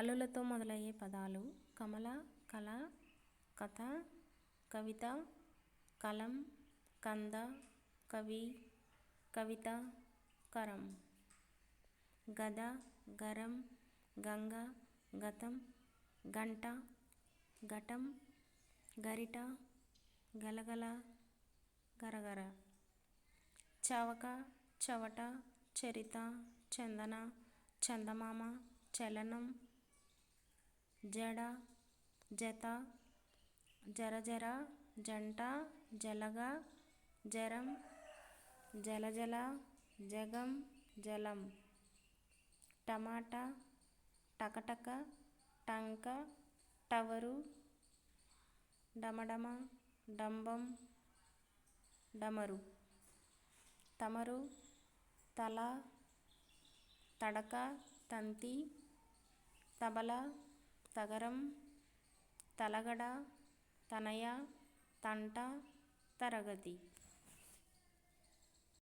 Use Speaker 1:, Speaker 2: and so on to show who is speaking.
Speaker 1: హల్లులతో మొదలయ్యే పదాలు కమల కళ కథ కవిత కలం కంద కవి కవిత కరం. గద గరం గంగ గతం గంట ఘటం గరిట గలగల గరగర. చవక చవట చరిత చందన చందమామ చలనం జడ జత జరజర జంట జలగ జరం జలజల జగం జలం. టమాట టకటక టంక టవరు డమడమ డంబం డమరు. తమరు తల తడక తంతి తబల తగరం తలగడ తనయ తంట తరగతి.